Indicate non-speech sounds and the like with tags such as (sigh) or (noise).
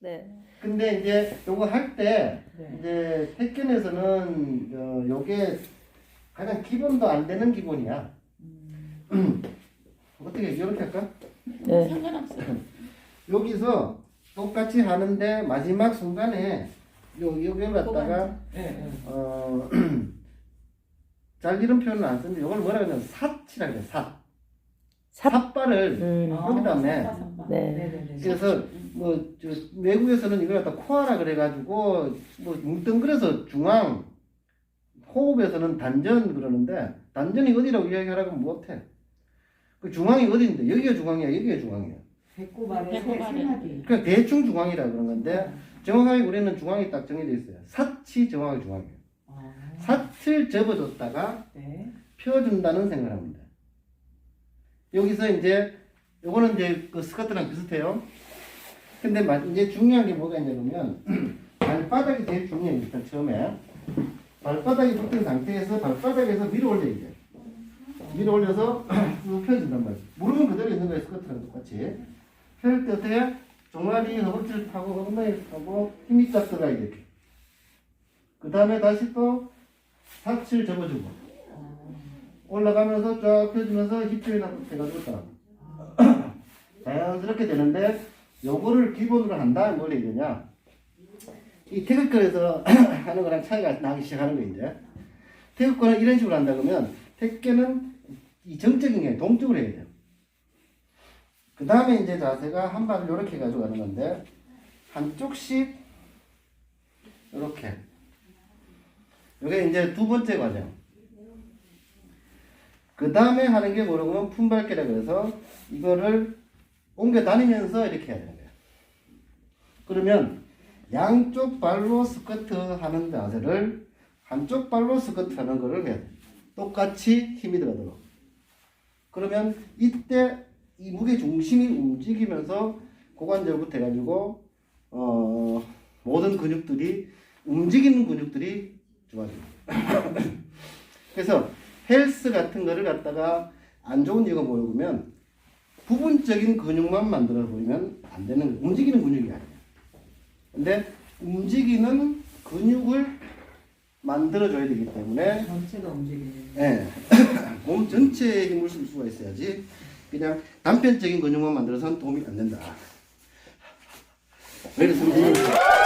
네. 근데 이제 요거 할때 네. 이제 택견에서는 어, 요게 가장 기본도 안 되는 기본이야. (clears throat) 어떻게 이렇게 할까? 네. 상관없어요. (clears throat) 여기서 똑같이 하는데 마지막 순간에 요 여기를 갖다가 네, 네. 어 (clears throat) 잘리는 표현은 안 쓰는데 이걸 뭐라 그러냐면 삿이라 그래 삿. 삿. 삿발을 음. 여기다 매. 네. 네, 네, 네. 그래서 뭐저 외국에서는 이걸 갖다 코아라 그래가지고 뭐 뭉뚱그려서 중앙 호흡에서는 단전 그러는데 단전이 어디라고 이야기하라고 못해. 그 중앙이 어디인데 여기가 중앙이야 여기가 중앙이야. 배꼽 아래. 그냥 대충 중앙이라 그런 건데 정확하게 우리는 중앙이 딱 정해져 있어요. 삿이 정확하게 중앙이에요. 아, 삿을 접어줬다가 네. 펴준다는 생각을 합니다. 여기서 이제 요거는 이제 그 스커트랑 비슷해요. 근데 마- 이제 중요한 게 뭐가 있냐면 (clears throat) 발바닥이 제일 중요해요. 일단 처음에 발바닥이 붙은 상태에서 발바닥에서 위로 올려야 돼. 위로 올려서 (clears throat) 쭉 펴준단 말이에요. 무릎은 그대로 있는 거예요. 스커트랑 똑같이. 펼때 어떻게 종아리 허벅지를 타고 엉덩이를 타고 힘이 쫙 들어가야 돼. 이렇게. 그 다음에 다시 또 사치를 접어주고 올라가면서 쫙 펴주면서 힙조에 해가지고 딱 자연스럽게 되는데 요거를 기본으로 한다? 뭘 해야 되냐? 이 태극권에서 (clears throat) 하는 거랑 차이가 나기 시작하는 거 이제. 태극권은 이런 식으로 한다 그러면 태극권은 이 정적인 게 동쪽으로 해야 돼요. 그 다음에 이제 자세가 한 발을 이렇게 가지고 가는 건데 한쪽씩 이렇게. 이게 이제 두 번째 과정. 그 다음에 하는 게 뭐라고 하면 품밟기라 그래서 이거를 옮겨 다니면서 이렇게 해야 되는 거예요. 그러면 양쪽 발로 스쿼트 하는 자세를 한쪽 발로 스쿼트 하는 거를 해야 돼. 똑같이 힘이 들어가도록. 그러면 이때 이 무게 중심이 움직이면서 고관절부터 해가지고 어 모든 근육들이 움직이는 근육들이 좋아져요. (laughs) 그래서 헬스 같은 거를 갖다가 안 좋은 이유가 뭐냐면 부분적인 근육만 만들어 버리면 안 되는 거예요. 움직이는 근육이 아니에요. 근데 움직이는 근육을 만들어 줘야 되기 때문에 전체가 움직이는. 예. (coughs) 몸 전체에 힘을 쓸 수가 있어야지 그냥 단편적인 근육만 만들어서는 도움이 안 된다. 왜 그렇습니까?